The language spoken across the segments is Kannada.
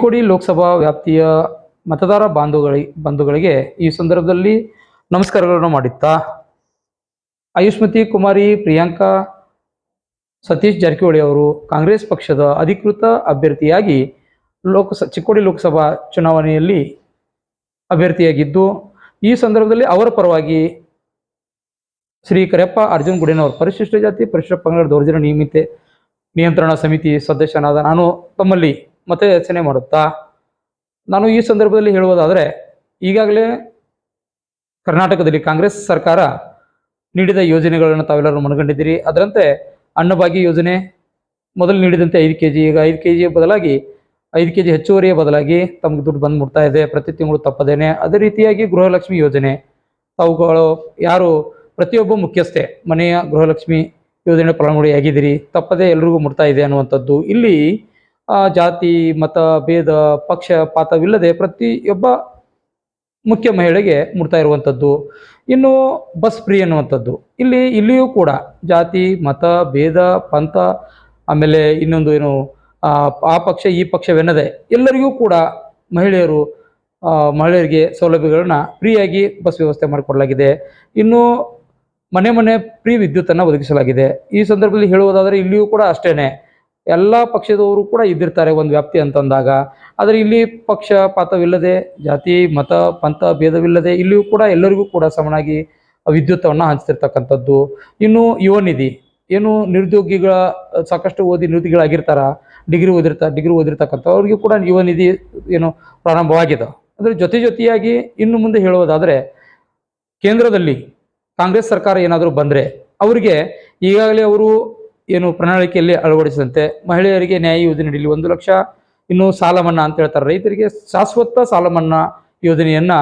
ಚಿಕ್ಕೋಡಿ ಲೋಕಸಭಾ ವ್ಯಾಪ್ತಿಯ ಮತದಾರ ಬಾಂಧುಗಳಿ ಬಂಧುಗಳಿಗೆ ಈ ಸಂದರ್ಭದಲ್ಲಿ ನಮಸ್ಕಾರಗಳನ್ನು ಮಾಡುತ್ತಾ ಆಯುಷ್ಮತಿ ಕುಮಾರಿ ಪ್ರಿಯಾಂಕಾ ಸತೀಶ್ ಜಾರಕಿಹೊಳಿ ಅವರು ಕಾಂಗ್ರೆಸ್ ಪಕ್ಷದ ಅಧಿಕೃತ ಅಭ್ಯರ್ಥಿಯಾಗಿ ಲೋಕಸ, ಚಿಕ್ಕೋಡಿ ಲೋಕಸಭಾ ಚುನಾವಣೆಯಲ್ಲಿ ಅಭ್ಯರ್ಥಿಯಾಗಿದ್ದು, ಈ ಸಂದರ್ಭದಲ್ಲಿ ಅವರ ಪರವಾಗಿ ಶ್ರೀ ಕರೆಯಪ್ಪ ಅರ್ಜುನ್ ಗುಡೇನವರು ಪರಿಶಿಷ್ಟ ಜಾತಿ, ಪರಿಶಿಷ್ಟ ಪಂಗಡ ದೌರ್ಜನ್ಯ ನಿಯಮಿತ ನಿಯಂತ್ರಣ ಸಮಿತಿ ಸದಸ್ಯನಾದ ನಾನು ತಮ್ಮಲ್ಲಿ ಮತಯಾಚನೆ ಮಾಡುತ್ತಾ? ನಾನು ಈ ಸಂದರ್ಭದಲ್ಲಿ ಹೇಳುವುದಾದರೆ, ಈಗಾಗಲೇ ಕರ್ನಾಟಕದಲ್ಲಿ ಕಾಂಗ್ರೆಸ್ ಸರ್ಕಾರ ನೀಡಿದ ಯೋಜನೆಗಳನ್ನು ತಾವೆಲ್ಲರೂ ಮನಗಂಡಿದ್ದೀರಿ. ಅದರಂತೆ ಅನ್ನಭಾಗ್ಯ ಯೋಜನೆ ಮೊದಲು ನೀಡಿದಂತೆ ಐದು ಕೆ ಜಿ ಈಗ ಐದು ಕೆ ಜಿಯ ಬದಲಾಗಿ, ಐದು ಕೆ ಜಿ ಹೆಚ್ಚುವರಿಯ ಬದಲಾಗಿ ತಮಗೆ ದುಡ್ಡು ಬಂದು ಮುಟ್ತಾ ಇದೆ. ಪ್ರತಿ ತಿಂಗಳು ತಪ್ಪದೇನೆ. ಅದೇ ರೀತಿಯಾಗಿ ಗೃಹಲಕ್ಷ್ಮಿ ಯೋಜನೆ ಅವುಗಳು ಯಾರು ಪ್ರತಿಯೊಬ್ಬ ಮುಖ್ಯಸ್ಥೆ, ಮನೆಯ ಗೃಹಲಕ್ಷ್ಮಿ ಯೋಜನೆ ಫಲಾನುಭವಿಯಾಗಿದ್ದೀರಿ. ತಪ್ಪದೇ ಎಲ್ರಿಗೂ ಮುಟ್ತಾ ಇದೆ ಅನ್ನುವಂಥದ್ದು. ಇಲ್ಲಿ ಜಾತಿ ಮತ ಭೇದ ಪಕ್ಷಪಾತವಿಲ್ಲದೆ ಪ್ರತಿಯೊಬ್ಬ ಮುಖ್ಯ ಮಹಿಳೆಗೆ ಮುಡ್ತಾ ಇರುವಂಥದ್ದು. ಇನ್ನು ಬಸ್ ಫ್ರೀ ಅನ್ನುವಂಥದ್ದು ಇಲ್ಲಿ ಇಲ್ಲಿಯೂ ಕೂಡ ಜಾತಿ ಮತ ಭೇದ ಪಂಥ ಆಮೇಲೆ ಇನ್ನೊಂದು ಏನು ಆ, ಪಕ್ಷ ಈ ಪಕ್ಷವೆನ್ನದೆ ಎಲ್ಲರಿಗೂ ಕೂಡ ಮಹಿಳೆಯರು ಮಹಿಳೆಯರಿಗೆ ಸೌಲಭ್ಯಗಳನ್ನ ಫ್ರೀಯಾಗಿ ಬಸ್ ವ್ಯವಸ್ಥೆ ಮಾಡಿಕೊಡಲಾಗಿದೆ. ಇನ್ನು ಮನೆ ಮನೆ ಫ್ರೀ ವಿದ್ಯುತ್ತನ್ನು ಒದಗಿಸಲಾಗಿದೆ. ಈ ಸಂದರ್ಭದಲ್ಲಿ ಹೇಳುವುದಾದರೆ ಇಲ್ಲಿಯೂ ಕೂಡ ಅಷ್ಟೇನೆ. ಎಲ್ಲ ಪಕ್ಷದವರು ಕೂಡ ಇದ್ದಿರ್ತಾರೆ ಒಂದು ವ್ಯಾಪ್ತಿ ಅಂತಂದಾಗ. ಆದರೆ ಇಲ್ಲಿ ಪಕ್ಷಪಾತವಿಲ್ಲದೆ ಜಾತಿ, ಮತ, ಪಂಥ ಭೇದವಿಲ್ಲದೆ ಇಲ್ಲಿಯೂ ಕೂಡ ಎಲ್ಲರಿಗೂ ಕೂಡ ಸಮನಾಗಿ ವಿದ್ಯುತ್ತವನ್ನು ಹಂಚ್ತಿರ್ತಕ್ಕಂಥದ್ದು. ಇನ್ನು ಯುವ ನಿಧಿ, ಏನು ನಿರುದ್ಯೋಗಿಗಳ, ಸಾಕಷ್ಟು ಓದಿ ನಿರುದ್ಯೋಗಿಗಳಾಗಿರ್ತಾರ, ಡಿಗ್ರಿ ಓದಿರ್ತಾರೆ ಡಿಗ್ರಿ ಓದಿರ್ತಕ್ಕಂಥ ಅವ್ರಿಗೂ ಕೂಡ ಯುವ ನಿಧಿ ಏನು ಪ್ರಾರಂಭವಾಗಿದೆ. ಅದರ ಜೊತೆ ಜೊತೆಯಾಗಿ ಇನ್ನು ಮುಂದೆ ಹೇಳುವುದಾದರೆ, ಕೇಂದ್ರದಲ್ಲಿ ಕಾಂಗ್ರೆಸ್ ಸರ್ಕಾರ ಏನಾದರೂ ಬಂದರೆ, ಅವರಿಗೆ ಈಗಾಗಲೇ ಅವರು ಏನು ಪ್ರಣಾಳಿಕೆಯಲ್ಲಿ ಅಳವಡಿಸಿದಂತೆ ಮಹಿಳೆಯರಿಗೆ ನ್ಯಾಯ ಯೋಜನೆ ನೀಡಲಿ. ಒಂದು ಲಕ್ಷ ಇನ್ನು ಸಾಲ ಮನ್ನಾ ಅಂತ ಹೇಳ್ತಾರೆ. ರೈತರಿಗೆ ಶಾಶ್ವತ ಸಾಲ ಮನ್ನಾ ಯೋಜನೆಯನ್ನ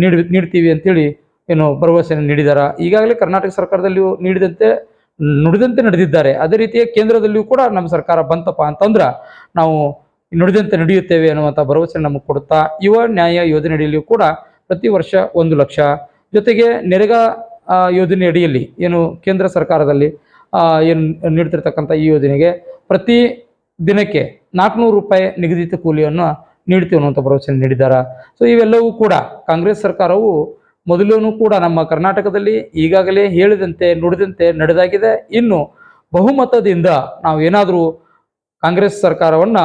ನೀಡ್ ನೀಡ್ತೀವಿ ಅಂತೇಳಿ ಏನು ಭರವಸೆಯನ್ನು ನೀಡಿದ್ದಾರೆ ಈಗಾಗಲೇ ಕರ್ನಾಟಕ ಸರ್ಕಾರದಲ್ಲಿಯೂ ನೀಡಿದಂತೆ, ನುಡಿದಂತೆ ನಡೆದಿದ್ದಾರೆ. ಅದೇ ರೀತಿಯ ಕೇಂದ್ರದಲ್ಲಿಯೂ ಕೂಡ ನಮ್ಮ ಸರ್ಕಾರ ಬಂತಪ್ಪ ಅಂತಂದ್ರೆ ನಾವು ನುಡಿದಂತೆ ನಡೆಯುತ್ತೇವೆ ಅನ್ನುವಂಥ ಭರವಸೆ ನಮಗೆ ಕೊಡುತ್ತಾ, ಯುವ ನ್ಯಾಯ ಯೋಜನೆಯಡಿಯಲ್ಲಿಯೂ ಕೂಡ ಪ್ರತಿ ವರ್ಷ ಒಂದು ಲಕ್ಷ. ಜೊತೆಗೆ ನೆರೆಗಾ ಯೋಜನೆ ಅಡಿಯಲ್ಲಿ ಏನು ಕೇಂದ್ರ ಸರ್ಕಾರದಲ್ಲಿ ಏನು ನೀಡ್ತಿರ್ತಕ್ಕಂಥ ಈ ಯೋಜನೆಗೆ ಪ್ರತಿ ದಿನಕ್ಕೆ ನಾಲ್ಕುನೂರು ರೂಪಾಯಿ ನಿಗದಿತ ಕೂಲಿಯನ್ನು ನೀಡ್ತೀವಿ ಅನ್ನುವಂಥ ಭರವಸೆ ನೀಡಿದ್ದಾರೆ. ಸೊ ಇವೆಲ್ಲವೂ ಕೂಡ ಕಾಂಗ್ರೆಸ್ ಸರ್ಕಾರವು ಮೊದಲೂ ಕೂಡ ನಮ್ಮ ಕರ್ನಾಟಕದಲ್ಲಿ ಈಗಾಗಲೇ ಹೇಳಿದಂತೆ, ನುಡಿದಂತೆ ನಡೆದಾಗಿದೆ. ಇನ್ನು ಬಹುಮತದಿಂದ ನಾವು ಏನಾದರೂ ಕಾಂಗ್ರೆಸ್ ಸರ್ಕಾರವನ್ನು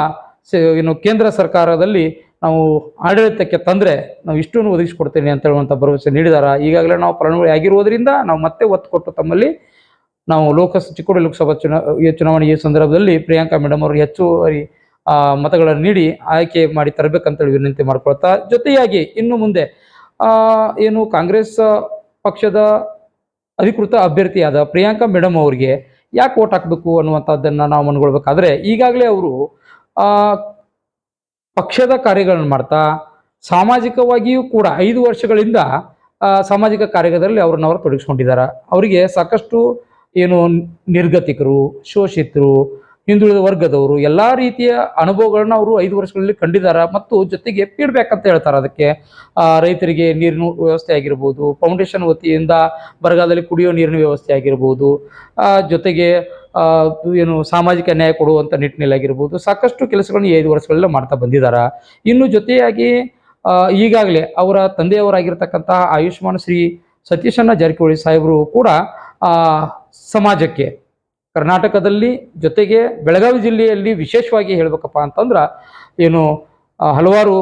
ಏನು ಕೇಂದ್ರ ಸರ್ಕಾರದಲ್ಲಿ ನಾವು ಆಡಳಿತಕ್ಕೆ ತಂದರೆ ನಾವು ಇಷ್ಟನ್ನು ಒದಗಿಸಿಕೊಡ್ತೇನೆ ಅಂತ ಹೇಳುವಂಥ ಭರವಸೆ ನೀಡಿದ್ದಾರೆ ಈಗಾಗಲೇ ನಾವು ಫಲಾನುಭವಿ ಆಗಿರುವುದರಿಂದ ನಾವು ಮತ್ತೆ ಒತ್ತು ಕೊಟ್ಟು ತಮ್ಮಲ್ಲಿ ನಾವು ಲೋಕಸ್ ಚಿಕ್ಕೋಡಿ ಲೋಕಸಭಾ ಚುನಾ, ಈ ಚುನಾವಣೆ ಈ ಸಂದರ್ಭದಲ್ಲಿ ಪ್ರಿಯಾಂಕಾ ಮೇಡಮ್ ಅವರು ಹೆಚ್ಚುವರಿ ಮತಗಳನ್ನು ನೀಡಿ ಆಯ್ಕೆ ಮಾಡಿ ತರಬೇಕಂತೇಳಿ ವಿನಂತಿ ಮಾಡ್ಕೊಳ್ತಾ, ಜೊತೆಯಾಗಿ ಇನ್ನು ಮುಂದೆ ಏನು ಕಾಂಗ್ರೆಸ್ ಪಕ್ಷದ ಅಧಿಕೃತ ಅಭ್ಯರ್ಥಿಯಾದ ಪ್ರಿಯಾಂಕಾ ಮೇಡಮ್ ಅವರಿಗೆ ಯಾಕೆ ಓಟ್ ಹಾಕಬೇಕು ಅನ್ನುವಂಥದ್ದನ್ನು ನಾವು ಮನ್ಗೊಳ್ಬೇಕಾದ್ರೆ ಈಗಾಗಲೇ ಅವರು ಪಕ್ಷದ ಕಾರ್ಯಗಳನ್ನು ಮಾಡ್ತಾ, ಸಾಮಾಜಿಕವಾಗಿಯೂ ಕೂಡ ಐದು ವರ್ಷಗಳಿಂದ ಸಾಮಾಜಿಕ ಕಾರ್ಯದಲ್ಲಿ ಅವರನ್ನು ಅವರು ತೊಡಗಿಸ್ಕೊಂಡಿದ್ದಾರೆ. ಅವರಿಗೆ ಸಾಕಷ್ಟು ಏನು ನಿರ್ಗತಿಕರು, ಶೋಷಿತರು, ಹಿಂದುಳಿದ ವರ್ಗದವರು ಎಲ್ಲ ರೀತಿಯ ಅನುಭವಗಳನ್ನ ಅವರು ಐದು ವರ್ಷಗಳಲ್ಲಿ ಕಂಡಿದ್ದಾರೆ ಮತ್ತು ಜೊತೆಗೆ ಫೀಡ್ಬ್ಯಾಕ್ ಅಂತ ಹೇಳ್ತಾರೆ. ಅದಕ್ಕೆ ರೈತರಿಗೆ ನೀರಿನ ವ್ಯವಸ್ಥೆ ಆಗಿರ್ಬೋದು ಫೌಂಡೇಶನ್ ವತಿಯಿಂದ ಬರಗಾಲದಲ್ಲಿ ಕುಡಿಯೋ ನೀರಿನ ವ್ಯವಸ್ಥೆ ಆಗಿರ್ಬೋದು ಜೊತೆಗೆ ಏನು ಸಾಮಾಜಿಕ ನ್ಯಾಯ ಕೊಡುವಂಥ ನಿಟ್ಟಿನಲ್ಲಿ ಆಗಿರ್ಬೋದು, ಸಾಕಷ್ಟು ಕೆಲಸಗಳನ್ನು ಐದು ವರ್ಷಗಳಲ್ಲೇ ಮಾಡ್ತಾ ಬಂದಿದ್ದಾರೆ ಇನ್ನು ಜೊತೆಯಾಗಿ ಈಗಾಗಲೇ ಅವರ ತಂದೆಯವರಾಗಿರ್ತಕ್ಕಂತಹ ಆಯುಷ್ಮಾನ್ ಶ್ರೀ ಸತೀಶಣ್ಣ ಜಾರಕಿಹೊಳಿ ಸಾಹೇಬರು ಕೂಡ ಸಮಾಜಕ್ಕೆ. ಕರ್ನಾಟಕದಲ್ಲಿ ಜೊತೆಗೆ ಬೆಳಗಾವಿ ಜಿಲ್ಲೆಯಲ್ಲಿ ವಿಶೇಷವಾಗಿ ಹೇಳಬೇಕಪ್ಪ ಅಂತಂದ್ರೆ ಏನು ಹಲವಾರು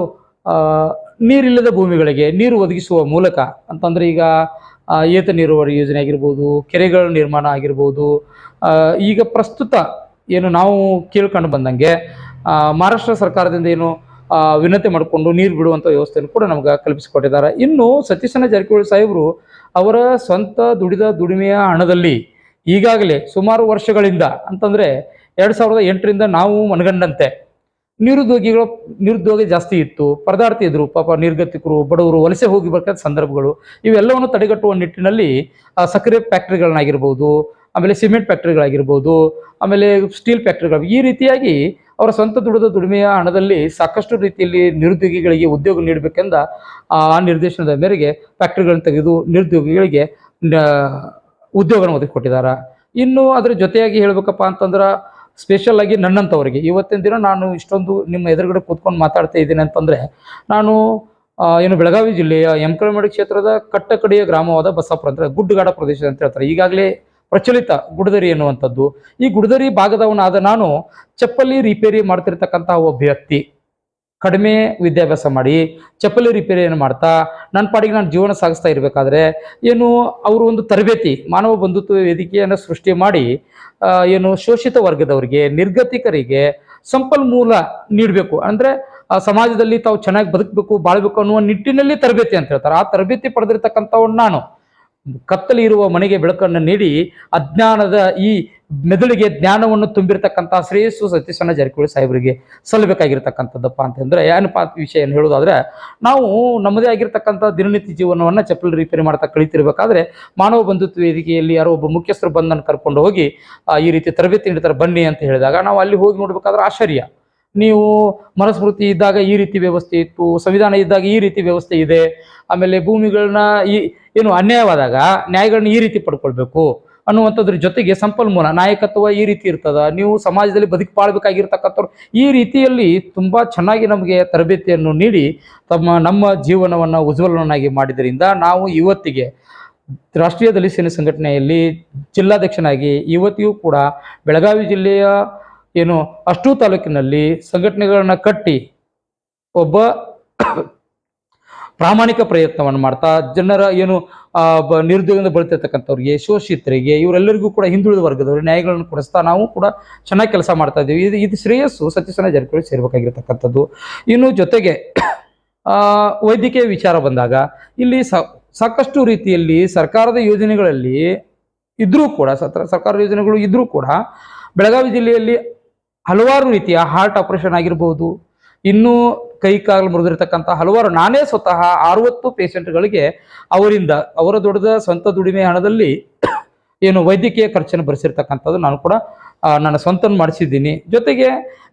ನೀರಿಲ್ಲದ ಭೂಮಿಗಳಿಗೆ ನೀರು ಒದಗಿಸುವ ಮೂಲಕ ಅಂತಂದ್ರೆ ಈಗ ಏತ ನೀರಾವರಿ ಯೋಜನೆ ಆಗಿರ್ಬೋದು, ಕೆರೆಗಳ ನಿರ್ಮಾಣ ಆಗಿರ್ಬೋದು ಈಗ ಪ್ರಸ್ತುತ ಏನು ನಾವು ಕೇಳ್ಕೊಂಡು ಬಂದಂಗೆ ಮಹಾರಾಷ್ಟ್ರ ಸರ್ಕಾರದಿಂದ ಏನು ವಿನಂತಿ ಮಾಡಿಕೊಂಡು ನೀರು ಬಿಡುವಂಥ ವ್ಯವಸ್ಥೆಯನ್ನು ಕೂಡ ನಮ್ಗೆ ಕಲ್ಪಿಸಿಕೊಟ್ಟಿದ್ದಾರೆ. ಇನ್ನು ಸತೀಶನ ಜಾರಕಿಹೊಳಿ ಸಾಹೇಬರು ಅವರ ಸ್ವಂತ ದುಡಿದ ದುಡಿಮೆಯ ಹಣದಲ್ಲಿ ಈಗಾಗಲೇ ಸುಮಾರು ವರ್ಷಗಳಿಂದ, ಅಂತಂದ್ರೆ ಎರಡು ಸಾವಿರದ ಎಂಟರಿಂದ ನಾವು ಮನಗಂಡಂತೆ, ನಿರುದ್ಯೋಗಿಗಳು, ನಿರುದ್ಯೋಗ ಜಾಸ್ತಿ ಇತ್ತು ಪರದಾರ್ಥಿ ಇದ್ರು ಪಾಪ ನಿರ್ಗತಿಕರು, ಬಡವರು ವಲಸೆ ಹೋಗಿ ಬರ್ತಕ್ಕಂಥ ಸಂದರ್ಭಗಳು, ಇವೆಲ್ಲವನ್ನು ತಡೆಗಟ್ಟುವ ನಿಟ್ಟಿನಲ್ಲಿ ಸಕ್ಕರೆ ಫ್ಯಾಕ್ಟ್ರಿಗಳನ್ನಾಗಿರ್ಬೋದು, ಆಮೇಲೆ ಸಿಮೆಂಟ್ ಫ್ಯಾಕ್ಟ್ರಿಗಳಾಗಿರ್ಬೋದು, ಆಮೇಲೆ ಸ್ಟೀಲ್ ಫ್ಯಾಕ್ಟ್ರಿಗಳು ಈ ರೀತಿಯಾಗಿ ಅವರ ಸ್ವಂತ ದುಡಿದ ದುಡಿಮೆಯ ಹಣದಲ್ಲಿ ಸಾಕಷ್ಟು ರೀತಿಯಲ್ಲಿ ನಿರುದ್ಯೋಗಿಗಳಿಗೆ ಉದ್ಯೋಗ ನೀಡಬೇಕೆಂದ ಆ ನಿರ್ದೇಶನದ ಮೇರೆಗೆ ಫ್ಯಾಕ್ಟ್ರಿಗಳನ್ನು ತೆಗೆದು ನಿರುದ್ಯೋಗಿಗಳಿಗೆ ನ- ಒದಗಿ ಕೊಟ್ಟಿದ್ದಾರೆ ಇನ್ನು ಅದ್ರ ಜೊತೆಯಾಗಿ ಹೇಳ್ಬೇಕಪ್ಪ ಅಂತಂದ್ರೆ ಸ್ಪೆಷಲ್ ಆಗಿ ನನ್ನಂಥವರಿಗೆ ಇವತ್ತಿನ ದಿನ ನಾನು ಇಷ್ಟೊಂದು ನಿಮ್ಮ ಎದುರುಗಡೆ ಕೂತ್ಕೊಂಡು ಮಾತಾಡ್ತಾ ಇದ್ದೀನಿ ಅಂತಂದರೆ ನಾನು ಏನು ಬೆಳಗಾವಿ ಜಿಲ್ಲೆಯ ಎಂಕಳಮಡಿ ಕ್ಷೇತ್ರದ ಕಟ್ಟಕಡೆಯ ಗ್ರಾಮವಾದ ಬಸಾಪುರ ಅಂದರೆ ಗುಡ್ಡಗಾಡ ಪ್ರದೇಶ ಅಂತ ಹೇಳ್ತಾರೆ. ಈಗಾಗಲೇ ಪ್ರಚಲಿತ ಗುಡದರಿ ಎನ್ನುವಂಥದ್ದು. ಈ ಗುಡದರಿ ಭಾಗದವನಾದ ನಾನು ಚಪ್ಪಲಿ ರಿಪೇರಿ ಮಾಡ್ತಿರ್ತಕ್ಕಂತಹ ಒಬ್ಬ ವ್ಯಕ್ತಿ. ಕಡಿಮೆ ವಿದ್ಯಾಭ್ಯಾಸ ಮಾಡಿ ಚಪ್ಪಲಿ ರಿಪೇರಿಯನ್ನು ಮಾಡ್ತಾ ನನ್ನ ಪಾಡಿಗೆ ನಾನು ಜೀವನ ಸಾಗಿಸ್ತಾ ಇರಬೇಕಾದ್ರೆ ಏನು ಅವರು ಒಂದು ತರಬೇತಿ, ಮಾನವ ಬಂಧುತ್ವ ವೇದಿಕೆಯನ್ನು ಸೃಷ್ಟಿ ಮಾಡಿ ಏನು ಶೋಷಿತ ವರ್ಗದವರಿಗೆ, ನಿರ್ಗತಿಕರಿಗೆ ಸಂಪನ್ಮೂಲ ನೀಡಬೇಕು. ಅಂದರೆ ಸಮಾಜದಲ್ಲಿ ತಾವು ಚೆನ್ನಾಗಿ ಬದುಕಬೇಕು, ಬಾಳ್ಬೇಕು ಅನ್ನುವ ನಿಟ್ಟಿನಲ್ಲಿ ತರಬೇತಿ ಅಂತ ಹೇಳ್ತಾರೆ. ಆ ತರಬೇತಿ ಪಡೆದಿರ್ತಕ್ಕಂಥವ್ನು ನಾನು. ಕತ್ತಲಿ ಇರುವ ಮನೆಗೆ ಬೆಳಕನ್ನು ನೀಡಿ, ಅಜ್ಞಾನದ ಈ ಮೆದುಳಿಗೆ ಜ್ಞಾನವನ್ನು ತುಂಬಿರ್ತಕ್ಕಂಥ ಶ್ರೇಯಸ್ಸು ಸತೀಶಣ್ಣ ಜಾರಕಿಹೊಳಿ ಸಾಹೇಬರಿಗೆ ಸಲ್ಲಬೇಕಾಗಿರ್ತಕ್ಕಂಥದ್ದಪ್ಪ ಅಂತಂದ್ರೆ ಏನಪ್ಪ ವಿಷಯ ಏನು ಹೇಳೋದಾದ್ರೆ ನಾವು ನಮ್ಮದೇ ಆಗಿರ್ತಕ್ಕಂಥ ದಿನನಿತ್ಯ ಜೀವನವನ್ನು ಚಪ್ಪಲಿ ರಿಪೇರಿ ಮಾಡ್ತಾ ಕಳಿತಿರ್ಬೇಕಾದ್ರೆ, ಮಾನವ ಬಂಧುತ್ವ ವೇದಿಕೆಯಲ್ಲಿ ಯಾರೋ ಒಬ್ಬ ಮುಖ್ಯಸ್ಥರು ಬಂದನ್ನು ಕರ್ಕೊಂಡು ಹೋಗಿ ಈ ರೀತಿ ತರಬೇತಿ ನೀಡ್ತಾರೆ, ಬನ್ನಿ ಅಂತ ಹೇಳಿದಾಗ ನಾವು ಅಲ್ಲಿ ಹೋಗಿ ನೋಡ್ಬೇಕಾದ್ರೆ ಆಶ್ಚರ್ಯ. ನೀವು ಮನಸ್ಮೃತಿ ಇದ್ದಾಗ ಈ ರೀತಿ ವ್ಯವಸ್ಥೆ ಇತ್ತು, ಸಂವಿಧಾನ ಇದ್ದಾಗ ಈ ರೀತಿ ವ್ಯವಸ್ಥೆ ಇದೆ, ಆಮೇಲೆ ಭೂಮಿಗಳನ್ನ ಈ, ಏನು ಅನ್ಯಾಯವಾದಾಗ ನ್ಯಾಯಗಳನ್ನ ಈ ರೀತಿ ಪಡ್ಕೊಳ್ಬೇಕು. ಅನ್ನುವಂಥದ್ರ ಜೊತೆಗೆ ಸಂಪನ್ಮೂಲ, ನಾಯಕತ್ವ ಈ ರೀತಿ ಇರ್ತದ. ನೀವು ಸಮಾಜದಲ್ಲಿ ಬದುಕು ಈ ರೀತಿಯಲ್ಲಿ ತುಂಬ ಚೆನ್ನಾಗಿ ನಮಗೆ ತರಬೇತಿಯನ್ನು ನೀಡಿ ತಮ್ಮ, ನಮ್ಮ ಜೀವನವನ್ನು ಉಜ್ವಲವನ್ನಾಗಿ ಮಾಡಿದ್ರಿಂದ ನಾವು ಇವತ್ತಿಗೆ ರಾಷ್ಟ್ರೀಯ ದಲಿತ ಸೇನೆ ಸಂಘಟನೆಯಲ್ಲಿ ಜಿಲ್ಲಾಧ್ಯಕ್ಷನಾಗಿ ಇವತ್ತಿಗೂ ಕೂಡ ಬೆಳಗಾವಿ ಜಿಲ್ಲೆಯ ಏನು ಅಷ್ಟೂ ತಾಲೂಕಿನಲ್ಲಿ ಸಂಘಟನೆಗಳನ್ನ ಕಟ್ಟಿ ಒಬ್ಬ ಪ್ರಾಮಾಣಿಕ ಪ್ರಯತ್ನವನ್ನು ಮಾಡ್ತಾ ಜನರ ಏನು ನಿರುದ್ಯೋಗದಿಂದ ಬಳತಿರ್ತಕ್ಕಂಥವ್ರಿಗೆ ಶೋಷಿತರಿಗೆ, ಇವರೆಲ್ಲರಿಗೂ ಕೂಡ ಹಿಂದುಳಿದ ವರ್ಗದವರು ನ್ಯಾಯಗಳನ್ನು ಕೊಡಿಸ್ತಾ ನಾವು ಕೂಡ ಚೆನ್ನಾಗಿ ಕೆಲಸ ಮಾಡ್ತಾ ಇದ್ದೀವಿ. ಇದು ಇದು ಶ್ರೇಯಸ್ಸು ಸತ್ಯಸನ ಜಾರಕಿಹೊಳಿ ಸೇರ್ಬೇಕಾಗಿರ್ತಕ್ಕಂಥದ್ದು. ಇನ್ನು ಜೊತೆಗೆ ವೈದ್ಯಕೀಯ ವಿಚಾರ ಬಂದಾಗ ಇಲ್ಲಿ ಸಾಕಷ್ಟು ರೀತಿಯಲ್ಲಿ ಸರ್ಕಾರದ ಯೋಜನೆಗಳಲ್ಲಿ ಇದ್ರೂ ಕೂಡ, ಸತ್ರ, ಸರ್ಕಾರದ ಯೋಜನೆಗಳು ಇದ್ರೂ ಕೂಡ ಬೆಳಗಾವಿ ಜಿಲ್ಲೆಯಲ್ಲಿ ಹಲವಾರು ರೀತಿಯ ಹಾರ್ಟ್ ಆಪರೇಷನ್ ಆಗಿರ್ಬೋದು. ಇನ್ನೂ ಕೈ ಕಾಲು ಮುರಿದಿರ್ತಕ್ಕಂಥ ಹಲವಾರು ನಾನೇ ಸ್ವತಃ ಅರವತ್ತು ಪೇಷಂಟ್ಗಳಿಗೆ ಅವರಿಂದ ಅವರ ದುಡಿದ ಸ್ವಂತ ದುಡಿಮೆ ಹಣದಲ್ಲಿ ಏನು ವೈದ್ಯಕೀಯ ಖರ್ಚನ್ನು ಭರಿಸಿರ್ತಕ್ಕಂಥದ್ದು ನಾನು ಕೂಡ ನನ್ನ ಸ್ವಂತ ಮಾಡಿಸಿದ್ದೀನಿ. ಜೊತೆಗೆ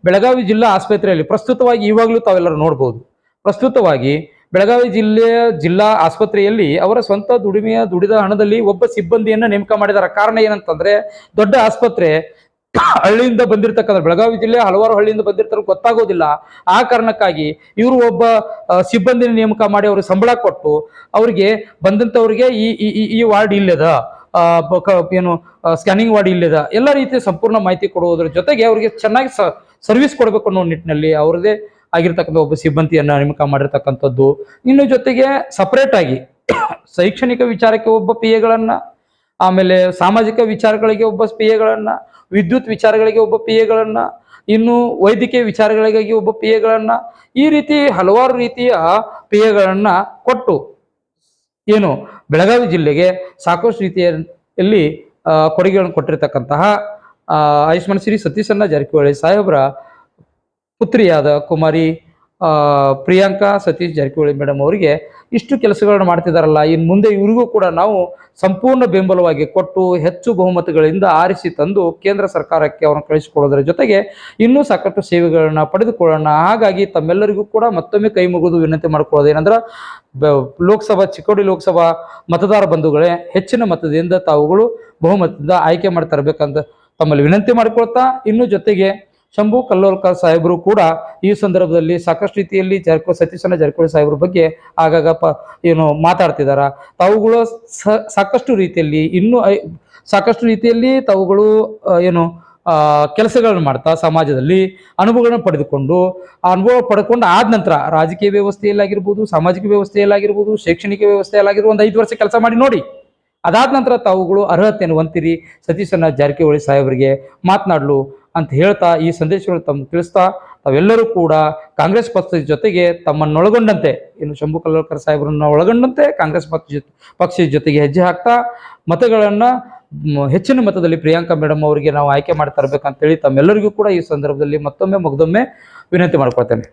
ಬೆಳಗಾವಿ ಜಿಲ್ಲಾ ಆಸ್ಪತ್ರೆಯಲ್ಲಿ ಪ್ರಸ್ತುತವಾಗಿ ಇವಾಗಲೂ ತಾವೆಲ್ಲರೂ ನೋಡ್ಬೋದು. ಪ್ರಸ್ತುತವಾಗಿ ಬೆಳಗಾವಿ ಜಿಲ್ಲೆಯ ಜಿಲ್ಲಾ ಆಸ್ಪತ್ರೆಯಲ್ಲಿ ಅವರ ಸ್ವಂತ ದುಡಿಮೆಯ ದುಡಿದ ಹಣದಲ್ಲಿ ಒಬ್ಬ ಸಿಬ್ಬಂದಿಯನ್ನು ನೇಮಕ ಮಾಡಿದ್ದಾರೆ ಕಾರಣ ಏನಂತಂದ್ರೆ, ದೊಡ್ಡ ಆಸ್ಪತ್ರೆ ಹಳ್ಳಿಯಿಂದ ಬಂದಿರ್ತಕ್ಕಂಥ ಬೆಳಗಾವಿ ಜಿಲ್ಲೆ ಹಲವಾರು ಹಳ್ಳಿಯಿಂದ ಬಂದಿರ್ತಾರೆ ಗೊತ್ತಾಗೋದಿಲ್ಲ. ಆ ಕಾರಣಕ್ಕಾಗಿ ಇವರು ಒಬ್ಬ ಸಿಬ್ಬಂದಿನ ನೇಮಕ ಮಾಡಿ ಅವ್ರಿಗೆ ಸಂಬಳ ಕೊಟ್ಟು ಅವರಿಗೆ ಬಂದಂಥವ್ರಿಗೆ ಈ, ಈ- ವಾರ್ಡ್ ಇಲ್ಲದ. ಏನು ಸ್ಕ್ಯಾನಿಂಗ್ ವಾರ್ಡ್ ಇಲ್ಲದ. ಎಲ್ಲ ರೀತಿಯ ಸಂಪೂರ್ಣ ಮಾಹಿತಿ ಕೊಡುವುದರ ಜೊತೆಗೆ ಅವರಿಗೆ ಚೆನ್ನಾಗಿ ಸರ್ವಿಸ್ ಕೊಡಬೇಕು ಅನ್ನೋ ನಿಟ್ಟಿನಲ್ಲಿ ಅವರದೇ ಆಗಿರ್ತಕ್ಕಂಥ ಒಬ್ಬ ಸಿಬ್ಬಂದಿಯನ್ನ ನೇಮಕ ಮಾಡಿರ್ತಕ್ಕಂಥದ್ದು. ಇನ್ನು ಜೊತೆಗೆ ಸಪರೇಟ್ ಆಗಿ ಶೈಕ್ಷಣಿಕ ವಿಚಾರಕ್ಕೆ ಒಬ್ಬ ಪಿ ಎಗಳನ್ನ ಆಮೇಲೆ ಸಾಮಾಜಿಕ ವಿಚಾರಗಳಿಗೆ ಒಬ್ಬ ಪಿ ಎಗಳನ್ನ ವಿದ್ಯುತ್ ವಿಚಾರಗಳಿಗೆ ಒಬ್ಬ ಪಿ ಎಗಳನ್ನ ಇನ್ನು ವೈದ್ಯಕೀಯ ವಿಚಾರಗಳಿಗಾಗಿ ಒಬ್ಬ ಪಿ ಎಗಳನ್ನ ಈ ರೀತಿ ಹಲವಾರು ರೀತಿಯ ಪಿ ಎಗಳನ್ನ ಕೊಟ್ಟು, ಏನು ಬೆಳಗಾವಿ ಜಿಲ್ಲೆಗೆ ಸಾಕಷ್ಟು ರೀತಿಯಲ್ಲಿ ಕೊಡುಗೆಗಳನ್ನು ಕೊಟ್ಟಿರ್ತಕ್ಕಂತಹ ಆಯುಷ್ಮಾನ್ ಶ್ರೀ ಸತೀಶಣ್ಣ ಜಾರಕಿಹೊಳಿ ಸಾಹೇಬರ ಪುತ್ರಿಯಾದ ಕುಮಾರಿ ಪ್ರಿಯಾಂಕಾ, ಸತೀಶ್ ಜಾರಕಿಹೊಳಿ ಮೇಡಮ್ ಅವರಿಗೆ ಇಷ್ಟು ಕೆಲಸಗಳನ್ನು ಮಾಡ್ತಿದ್ದಾರಲ್ಲ ಇನ್ನು ಮುಂದೆ ಇವರಿಗೂ ಕೂಡ ನಾವು ಸಂಪೂರ್ಣ ಬೆಂಬಲವಾಗಿ ಕೊಟ್ಟು ಹೆಚ್ಚು ಬಹುಮತಗಳಿಂದ ಆರಿಸಿ ತಂದು ಕೇಂದ್ರ ಸರ್ಕಾರಕ್ಕೆ ಅವರನ್ನು ಕಳಿಸಿಕೊಡೋದರ ಜೊತೆಗೆ ಇನ್ನೂ ಸಾಕಷ್ಟು ಸೇವೆಗಳನ್ನ ಪಡೆದುಕೊಳ್ಳೋಣ. ಹಾಗಾಗಿ ತಮ್ಮೆಲ್ಲರಿಗೂ ಕೂಡ ಮತ್ತೊಮ್ಮೆ ಕೈ ಮುಗಿದು ವಿನಂತಿ ಮಾಡ್ಕೊಳ್ಳೋದು ಏನಂದ್ರೆ ಲೋಕಸಭಾ, ಚಿಕ್ಕೋಡಿ ಲೋಕಸಭಾ ಮತದಾರ ಬಂಧುಗಳೇ ಹೆಚ್ಚಿನ ಮತದಿಂದ ತಾವುಗಳು ಬಹುಮತದಿಂದ ಆಯ್ಕೆ ಮಾಡಿ ತರಬೇಕಂತ ತಮ್ಮಲ್ಲಿ ವಿನಂತಿ ಮಾಡಿಕೊಳ್ತಾ, ಇನ್ನು ಜೊತೆಗೆ ಶಂಭು ಕಲ್ಲೋಲ್ಕರ್ ಸಾಹೇಬರು ಕೂಡ ಈ ಸಂದರ್ಭದಲ್ಲಿ ಸಾಕಷ್ಟು ರೀತಿಯಲ್ಲಿ ಜಾರಕೋ, ಸತೀಶನ ಜಾರಕಿಹೊಳಿ ಸಾಹೇಬ್ರ ಬಗ್ಗೆ ಆಗಾಗ ಪ, ಏನು ಮಾತಾಡ್ತಿದ್ದಾರೆ ತಾವುಗಳು ಸಾಕಷ್ಟು ರೀತಿಯಲ್ಲಿ ಇನ್ನೂ ಸಾಕಷ್ಟು ರೀತಿಯಲ್ಲಿ ತಾವುಗಳು ಏನು ಕೆಲಸಗಳನ್ನು ಮಾಡ್ತಾ ಸಮಾಜದಲ್ಲಿ ಅನುಭವಗಳನ್ನು ಪಡೆದುಕೊಂಡು, ಆ ಅನುಭವ ಪಡ್ಕೊಂಡು ಆದ ನಂತರ ರಾಜಕೀಯ ವ್ಯವಸ್ಥೆಯಲ್ಲಾಗಿರ್ಬೋದು, ಸಾಮಾಜಿಕ ವ್ಯವಸ್ಥೆಯಲ್ಲಾಗಿರ್ಬೋದು, ಶೈಕ್ಷಣಿಕ ವ್ಯವಸ್ಥೆಯಲ್ಲಾಗಿರ್ಬೋದು ಒಂದು ಐದು ವರ್ಷ ಕೆಲಸ ಮಾಡಿ ನೋಡಿ. ಅದಾದ ನಂತರ ತಾವುಗಳು ಅರ್ಹತೆಯನ್ನು ಹೊಂದಿರಿ ಸತೀಶನ ಜಾರಕಿಹೊಳಿ ಸಾಹೇಬರಿಗೆ ಮಾತನಾಡಲು. ಅಂತ ಹೇಳ್ತಾ ಈ ಸಂದೇಶಗಳು ತಮ್ಮ ತಿಳಿಸ್ತಾ ತಾವೆಲ್ಲರೂ ಕೂಡ ಕಾಂಗ್ರೆಸ್ ಪಕ್ಷದ ಜೊತೆಗೆ ತಮ್ಮನ್ನೊಳಗೊಂಡಂತೆ, ಇನ್ನು ಶಂಭು ಕಲ್ಲೋಳ್ಕರ್ ಸಾಹೇಬರನ್ನ ಒಳಗೊಂಡಂತೆ ಕಾಂಗ್ರೆಸ್ ಪಕ್ಷ ಪಕ್ಷದ ಜೊತೆಗೆ ಹೆಜ್ಜೆ ಹಾಕ್ತಾ ಮತಗಳನ್ನ ಹೆಚ್ಚಿನ ಮತದಲ್ಲಿ ಪ್ರಿಯಾಂಕಾ ಮೇಡಮ್ ಅವರಿಗೆ ನಾವು ಆಯ್ಕೆ ಮಾಡಿ ತರಬೇಕಂತೇಳಿ ತಮ್ಮೆಲ್ಲರಿಗೂ ಕೂಡ ಈ ಸಂದರ್ಭದಲ್ಲಿ ಮತ್ತೊಮ್ಮೆ ಮುಗ್ದೊಮ್ಮೆ ವಿನಂತಿ ಮಾಡ್ಕೊಳ್ತೇನೆ.